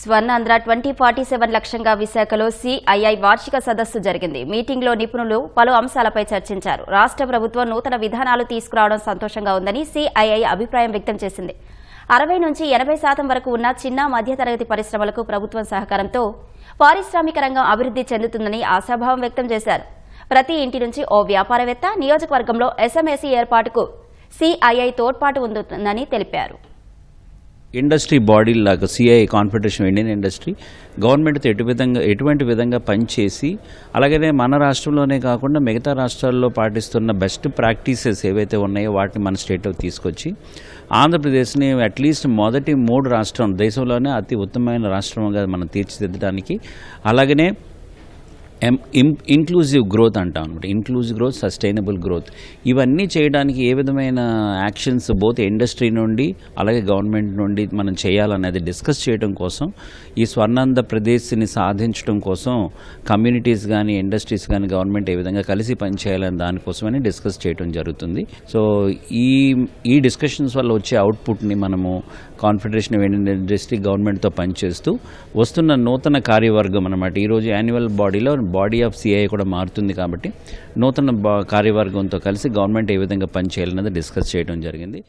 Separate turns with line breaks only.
Swarnandhra twenty forty seven లక్ష్యంగా విశాఖలో CII వార్షిక సదస్సు జరిగింది. మీటింగ్లో నిపుణులు పలు అంశాలపై చర్చించారు. రాష్ట్ర ప్రభుత్వం నూతన విధానాలు తీసుకురావడం సంతోషంగా ఉందని సిఐఐ అభిప్రాయం వ్యక్తం చేసింది. అరవై నుంచి ఎనభై శాతం వరకు ఉన్న చిన్న మధ్యతరగతి పరిశ్రమలకు ప్రభుత్వం సహకారంతో పారిశ్రామిక రంగం అభివృద్ధి చెందుతుందని ఆశాభావం వ్యక్తం చేశారు. ప్రతి ఇంటి నుంచి ఓ వ్యాపారవేత్త నియోజకవర్గంలో ఎస్ఎంఎస్ఈ ఏర్పాటుకు సిఐఐ తోడ్పాటు ఉందని తెలిపారు.
ఇండస్ట్రీ బాడీ లాగా సిఐ కాన్ఫెడరేషన్ ఇండియన్ ఇండస్ట్రీ గవర్నమెంట్తో ఎటు విధంగా ఎటువంటి విధంగా పనిచేసి అలాగనే మన రాష్ట్రంలోనే కాకుండా మిగతా రాష్ట్రాల్లో పాటిస్తున్న బెస్ట్ ప్రాక్టీసెస్ ఏవైతే ఉన్నాయో వాటిని మన స్టేట్లో తీసుకొచ్చి ఆంధ్రప్రదేశ్ని అట్లీస్ట్ మొదటి మూడు రాష్ట్రం దేశంలోనే అతి ఉత్తమమైన రాష్ట్రంగా మనం తీర్చిదిద్దడానికి అలాగనే ఇంక్లూజివ్ గ్రోత్ అంటాం అనమాట ఇంక్లూజివ్ గ్రోత్ సస్టైనబుల్ గ్రోత్ ఇవన్నీ చేయడానికి ఏ విధమైన యాక్షన్స్ బోత్ ఇండస్ట్రీ నుండి అలాగే గవర్నమెంట్ నుండి మనం చేయాలనేది డిస్కస్ చేయడం కోసం ఈ స్వర్ణాంధ్ర ప్రదేశ్ని సాధించడం కోసం కమ్యూనిటీస్ కానీ ఇండస్ట్రీస్ కానీ గవర్నమెంట్ ఏ విధంగా కలిసి పనిచేయాలని దానికోసమని డిస్కస్ చేయడం జరుగుతుంది. సో ఈ ఈ డిస్కషన్స్ వల్ల వచ్చే అవుట్పుట్ని మనము కాన్ఫెడరేషన్ ఆఫ్ ఇండియన్ ఇండస్ట్రీ గవర్నమెంట్తో పనిచేస్తూ వస్తున్న నూతన కార్యవర్గం అనమాట ఈరోజు యాన్యువల్ బాడీలో బాడీ ఆఫ్ సిఐ కూడా మారుతుంది కాబట్టి నూతన కార్యవర్గంతో కలిసి గవర్నమెంట్ ఏ విధంగా పనిచేయాలన్నది డిస్కస్ చేయడం జరిగింది.